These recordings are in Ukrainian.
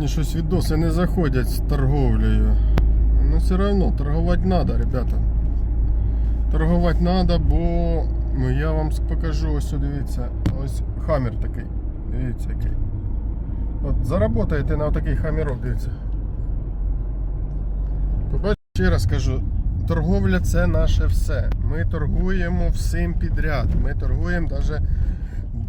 Мені щось відоси не заходять з торговлею. Ну все одно торгувати треба, ребята. Торгувати треба, бо ну, я вам покажу ось дивіться. Ось хаммер такий. Дивіться який. От заработаєте на такий хаммерок, дивіться. Побачите, ще раз кажу, торговля це наше все. Ми торгуємо всім підряд. Ми торгуємо даже,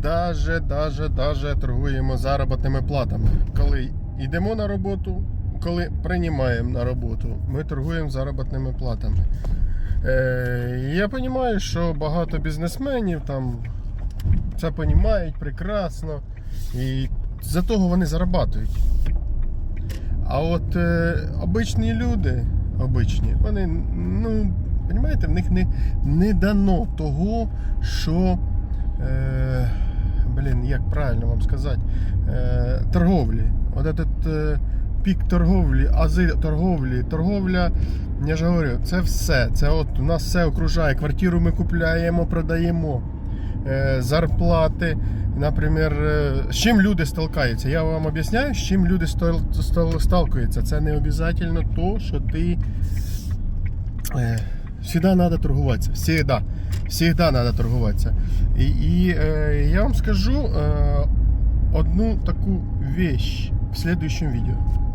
даже, даже, даже торгуємо заробітними платами. Коли йдемо на роботу, коли приймаємо на роботу, ми торгуємо заробітними платами. Е, я розумію, що багато бізнесменів там це розуміють прекрасно. І за того вони зарабатують. А от е, обичні люди, обичні, вони, ну, розумієте, в них не, не дано того, що. Е, блін, як правильно вам сказати, е, торговлі. От этот е, пік торговлі, ази торговлі, торговля, я ж говорю, це все. Це от у нас все окружає. Квартиру ми купляємо, продаємо. Е, зарплати, наприклад, з чим люди столкаються. Я вам об'ясняю, з чим люди сталкуються. Це не обов'язково то, що ти. Всегда треба торгуватися. Всегда. Всегда треба торгуватися. І, і е, я вам скажу е, одну таку вещь в следующем відео.